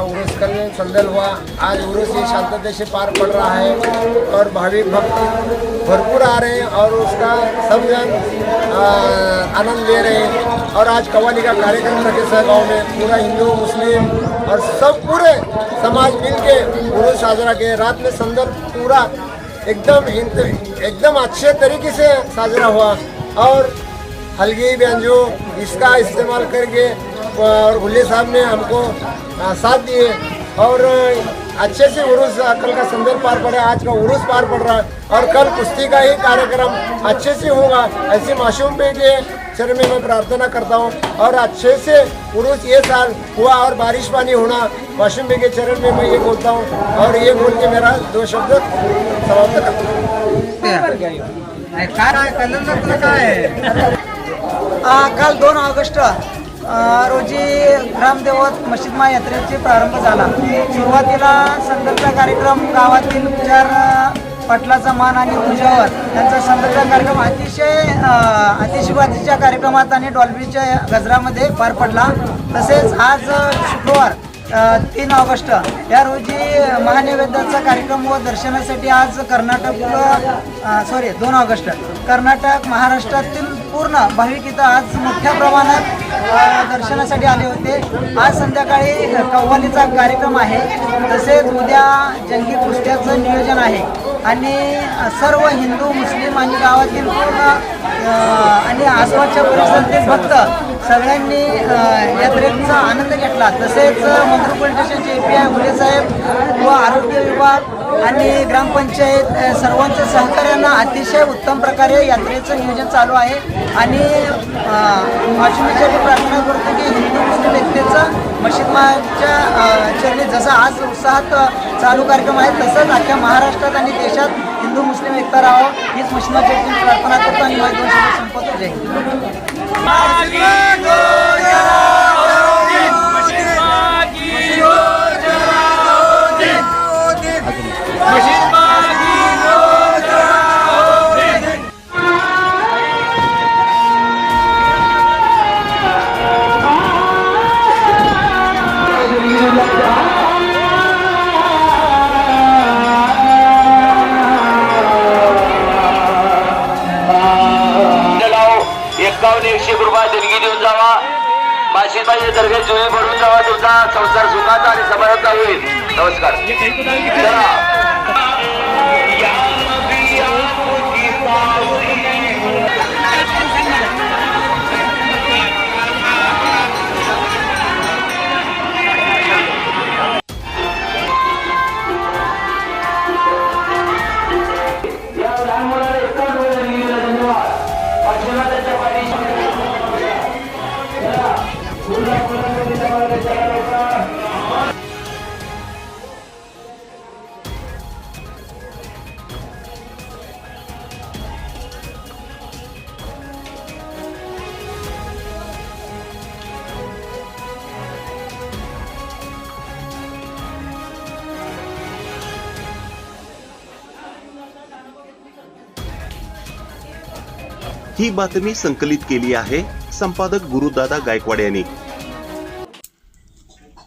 संदल हुआ, आज उर्स ही शांतता से पार पड़ रहा है और भावी भक्त भरपूर आ रहे हैं और उसका सब जन आनंद ले रहे हैं। और आज कवाली का कार्यक्रम रखे सर गाँव में पूरा हिंदू, मुस्लिम और सब पूरे समाज मिल के उर्स साजरा किए। रात में संदल पूरा एकदम एकदम अच्छे तरीके से साजरा हुआ। और हल्गी व्यंजो इसका इस्तेमाल करके और भुल्ले साहब ने हमको साथ दिए। और अच्छे से उर्स कल का संदर पार पड़ा, आज का उर्स पार पड़ रहा है। और कल कुश्ती का ही कार्यक्रम अच्छे से होगा, ऐसे मासूम के चरण में मैं प्रार्थना करता हूँ। और अच्छे से उर्स ये साल हुआ और बारिश पानी होना, मासूम बे के चरण में मैं ये बोलता हूँ। और ये बोल के मेरा दो शब्द समाप्त करता हूँ? काल दोन ऑगस्ट रोजी ग्रामदेवत मशीदमा यात्रेचे प्रारंभ झाला. सुरुवातीला संदर्भचा कार्यक्रम गावातील चार पटलाचा मान आणि तुझ्यावर त्यांचा संदर्भचा कार्यक्रम अतिशय अतिशयवादीच्या कार्यक्रमात आणि डॉल्बीच्या गजरामध्ये पार पडला. तसेच आज शुक्रवार तीन ऑगस्ट या रोजी महानैवेद्याचा कार्यक्रम व दर्शनासाठी आज कर्नाटक सॉरी दोन ऑगस्ट कर्नाटक महाराष्ट्रातील पूर्ण भाविक इथं आज मोठ्या प्रमाणात दर्शनासाठी आले होते. आज संध्याकाळी कव्वालीचा कार्यक्रम आहे. तसेच उद्या जंगी कुस्त्याचं नियोजन आहे. आणि सर्व हिंदू मुस्लिम आणि गावातील पूर्ण आणि आसपासच्या परिसरातील भक्त सगळ्यांनी यात्रेचा आनंद घेतला. तसेच मंत्र पोलीस स्टेशनचे ए पी आय घुले साहेब व आरोग्य विभाग आणि ग्रामपंचायत सर्वांच्या सहकार्यानं अतिशय उत्तम प्रकारे यात्रेचं नियोजन चालू आहे. आणि माशिमीसाठी प्रार्थना करतो की हिंदू मुस्लिम एकतेचं मशीदमाच्या चरणी जसा आज उत्साहात चालू कार्यक्रम आहे तसंच अख्ख्या महाराष्ट्रात आणि देशात हिंदू मुस्लिम एकता राहावं हीच मशीदमा प्रार्थना करतो आणि माझ्या संपवतो. जय एकावन्न एकशे एक रुपये देणगी देऊन जावा. माशिदबाई दर्गे जुने भरून जावा. तुमचा संसार सुखाचा आणि समाजाचा होईल. नमस्कार. चला. ही बातमी संकलित केली आहे संपादक गुरुदादा गायकवाड यांनी.